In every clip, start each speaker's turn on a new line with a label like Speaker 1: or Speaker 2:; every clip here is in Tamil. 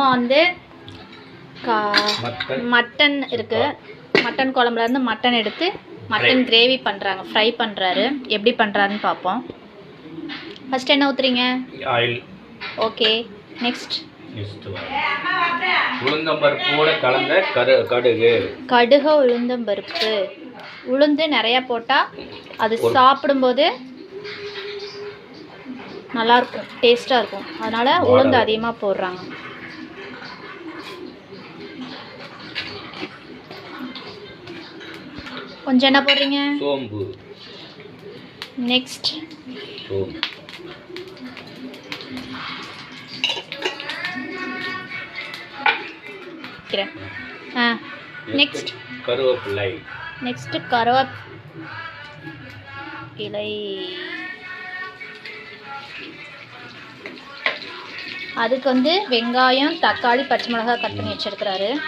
Speaker 1: எங்கள் மாமா வந்து
Speaker 2: மட்டன்.
Speaker 1: இருக்குது மட்டன் குழம்புலேருந்து மட்டன் எடுத்து மட்டன் கிரேவி பண்ணுறாங்க ஃப்ரை பண்ணுறாரு எப்படி பண்ணுறாருன்னு பார்ப்போம் ஃபஸ்ட் என்ன ஊற்றுறீங்க
Speaker 2: ஆயில்.
Speaker 1: ஓகே நெக்ஸ்ட்
Speaker 2: உளுந்தம்பருப்போட கலந்த கரு கடுகு.
Speaker 1: கடுக உளுந்தம் பருப்பு உளுந்து நிறையா போட்டால் அது சாப்பிடும்போது நல்லாயிருக்கும் டேஸ்ட்டாக இருக்கும். அதனால் உளுந்து அதிகமாக போடுறாங்க. கொஞ்சம் என்ன போடுறீங்க?
Speaker 2: சோம்பு.
Speaker 1: நெக்ஸ்ட்
Speaker 2: சோம்பு.
Speaker 1: வைக்கிறேன். ஆ நெக்ஸ்ட்
Speaker 2: கருவேப்பிலை.
Speaker 1: நெக்ஸ்ட் கருவேப் இலை. அதுக்கு வந்து வெங்காயம் தக்காளி பச்சை மிளகாய் கட் பண்ணி வச்சிருக்கிறாரு.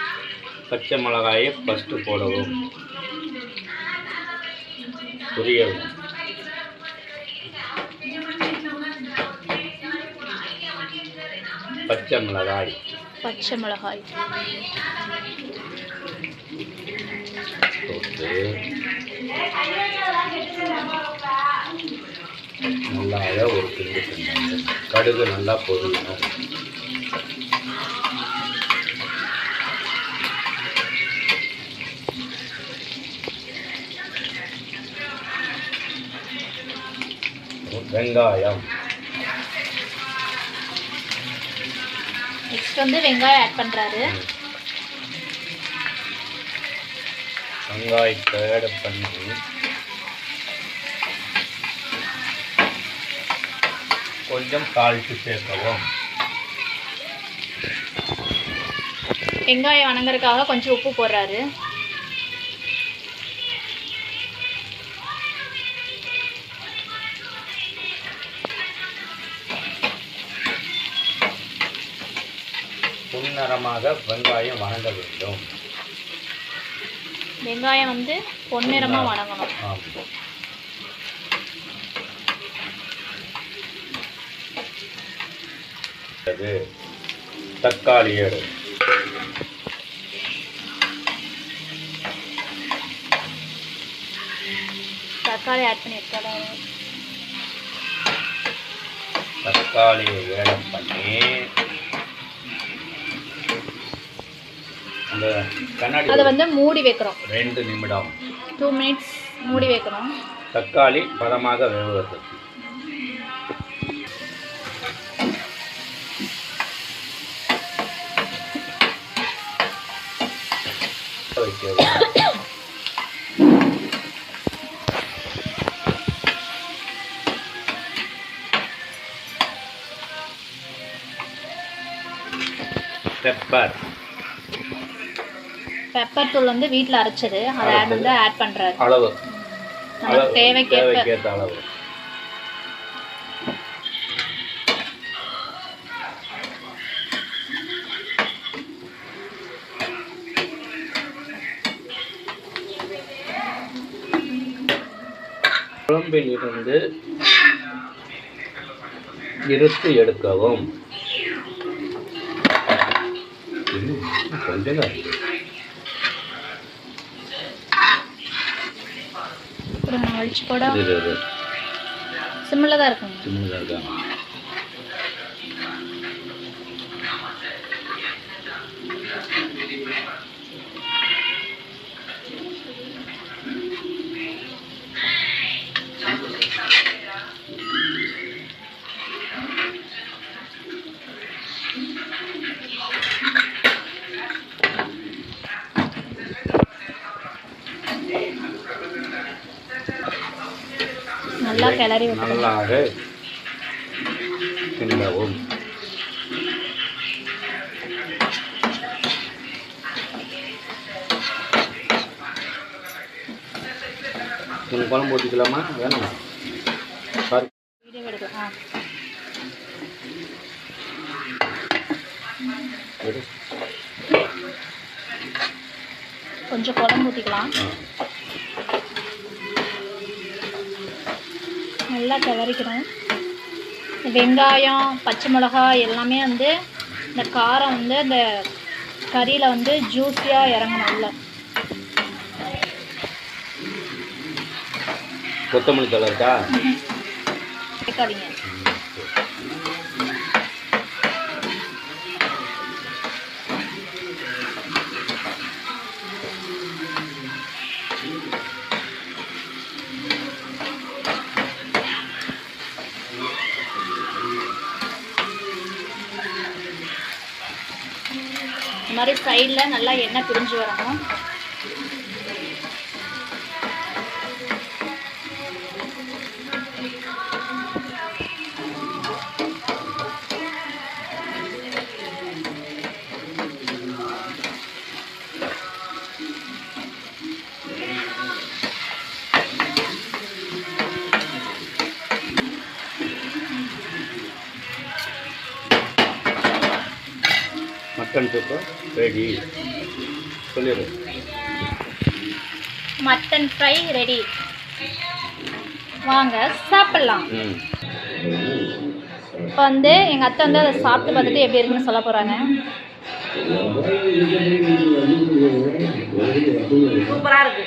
Speaker 2: பச்சை மிளகாயை ஃபஸ்ட்டு போடவும். புரியவும் பச்சை மிளகாய்.
Speaker 1: பச்சை மிளகாய்.
Speaker 2: போட்டு நல்லாவே ஒரு கிண்டு கடுகு நல்லா பொரியணும். வெங்காயம்.
Speaker 1: நெக்ஸ்ட் வந்து வெங்காயம் ஆட் பண்ணுறாரு
Speaker 2: வெங்காயத்தை ஆட் பண்ணி கொஞ்சம் சால்ட்டு சேர்க்கவும்.
Speaker 1: வெங்காயம் வணங்குறதுக்காக கொஞ்சம் உப்பு போடுறாரு.
Speaker 2: புன்னிறமாக வெங்காயம் வணங்க வேண்டும்.
Speaker 1: வெங்காயம் வந்து பொன்னிறமாக வணங்கணும்.
Speaker 2: ஆமாம் அது தக்காளி எடு.
Speaker 1: தக்காளி ஆட் பண்ணி வைக்கிறாரு
Speaker 2: தக்காளியை வேடம் பண்ணி அந்த கண்ணாடி
Speaker 1: அதை வந்து மூடி வைக்கிறோம்
Speaker 2: ரெண்டு நிமிடம்.
Speaker 1: டூ மினிட்ஸ் மூடி வைக்கணும்.
Speaker 2: தக்காளி பதமாக வேவுவதற்கு. வைக்கவும். பெப்பர்
Speaker 1: பெப்பர் தூள் வந்து வீட்டில் அரைச்சது. அதை ஆட் வந்து ஆட் பண்ணுறாரு
Speaker 2: அளவு. அளவு.
Speaker 1: தேவைக்கேற்ப.
Speaker 2: தேவைக்கேற்ற அளவு. குழம்பில் இருந்து இருத்து எடுக்கவும். கொஞ்சம் தான்.
Speaker 1: அப்புறம் நான் அழிச்சு
Speaker 2: இது
Speaker 1: சிம்மில் தான் இருக்குங்க
Speaker 2: சின்னதாக இருக்காங்க
Speaker 1: நல்லா கிளறி
Speaker 2: நல்லாக கிண்டவும். உங்கள் குழம்பு ஊற்றிக்கலாமா வேணாமா? எடு.
Speaker 1: கொஞ்சம் குழம்பு ஊற்றிக்கலாம் நல்லா கிளறிக்கிறோம் வெங்காயம் பச்சை மிளகாய் எல்லாமே வந்து இந்த காரம் வந்து அந்த கறியில் வந்து ஜூஸியாக இறங்கணும் உள்ள.
Speaker 2: கொத்தமல்லி தழை இருக்கா?
Speaker 1: கேட்காதீங்க இந்த மாதிரி சைடில் நல்லா எண்ணெய் பிரிஞ்சு வரணும்.
Speaker 2: மட்டன் சூப்பர் ரெடி சொல்லிடு.
Speaker 1: மட்டன் ஃப்ரை ரெடி வாங்க சாப்பிட்லாம். இப்போ வந்து எங்கள் அத்தை வந்து அதை சாப்பிட்டு பார்த்துட்டு எப்படி இருக்குன்னு சொல்ல போகிறாங்க
Speaker 3: சூப்பராக இருக்கு.